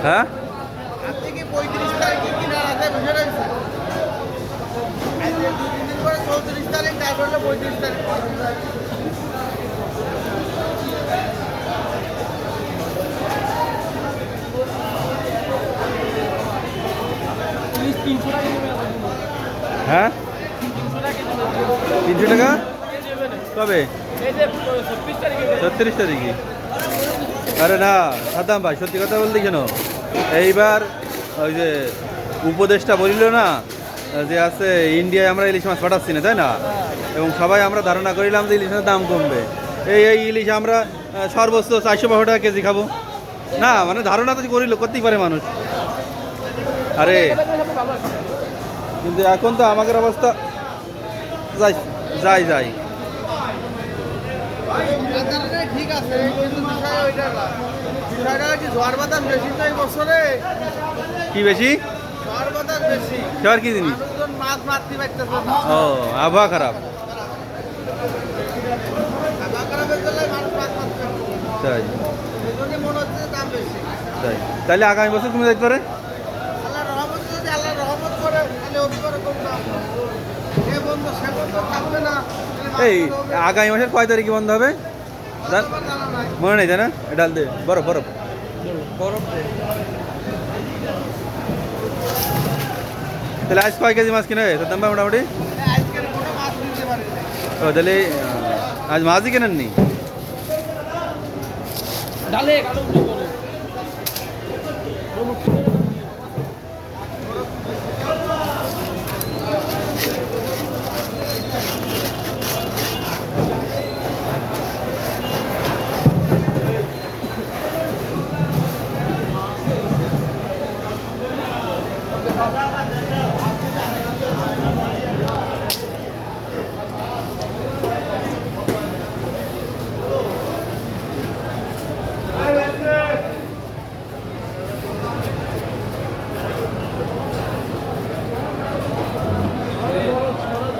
হ্যাঁ? হ্যাঁ? তিনশো টাকা? কবে? ছত্রিশ তারিখে? আরে না, সাদ্দাম ভাই, সত্যি কথা বলতে কেন এইবার ওই যে উপদেশটা বলিল না, যে আছে, ইন্ডিয়ায় আমরা ইলিশ মাছ পাঠাচ্ছি না, তাই না? এবং সবাই আমরা ধারণা করিলাম যে ইলিশ দাম কমবে। এই এই ইলিশ আমরা সর্বোচ্চ চারশো বারো টাকা কেজি খাব। না মানে ধারণা তো করিল, করতেই পারে মানুষ। আরে, কিন্তু এখন তো আমাদের অবস্থা, যাই যাই যাই। ঠিক আছে কিন্তু বিষয় ওইটা হচ্ছে ঝড় বাতাস বেশি তো এই বছরে। কি বেশি? ঝড় বাতাস বেশি। সবার কি জিনিস? মাছ মারতে পারতেছে না। ও আবহাওয়া খারাপ। খাওয়া খারাপের জন্য মানুষ মাছ মারতে। তাই। মনে হচ্ছে দাম বেশি। তাই। তাহলে আগামী বছর তুমি যেতে পারে? আল্লাহ রহমত যদি আল্লাহ রহমত করে তাহলে ওর উপরে কম দাম। যে বন্ধু সে বন্ধু থাকবে না। এই আগামী মাসের কয় তারিখে বন্ধ হবে? মনে নেই তাই না ডাল দে, বরফ বরফ। তাহলে আজ কয় কেজি মাছ কিনে? তো দাম মোটামুটি? ও, তাহলে আজ মাছই কেনেননি? ডালে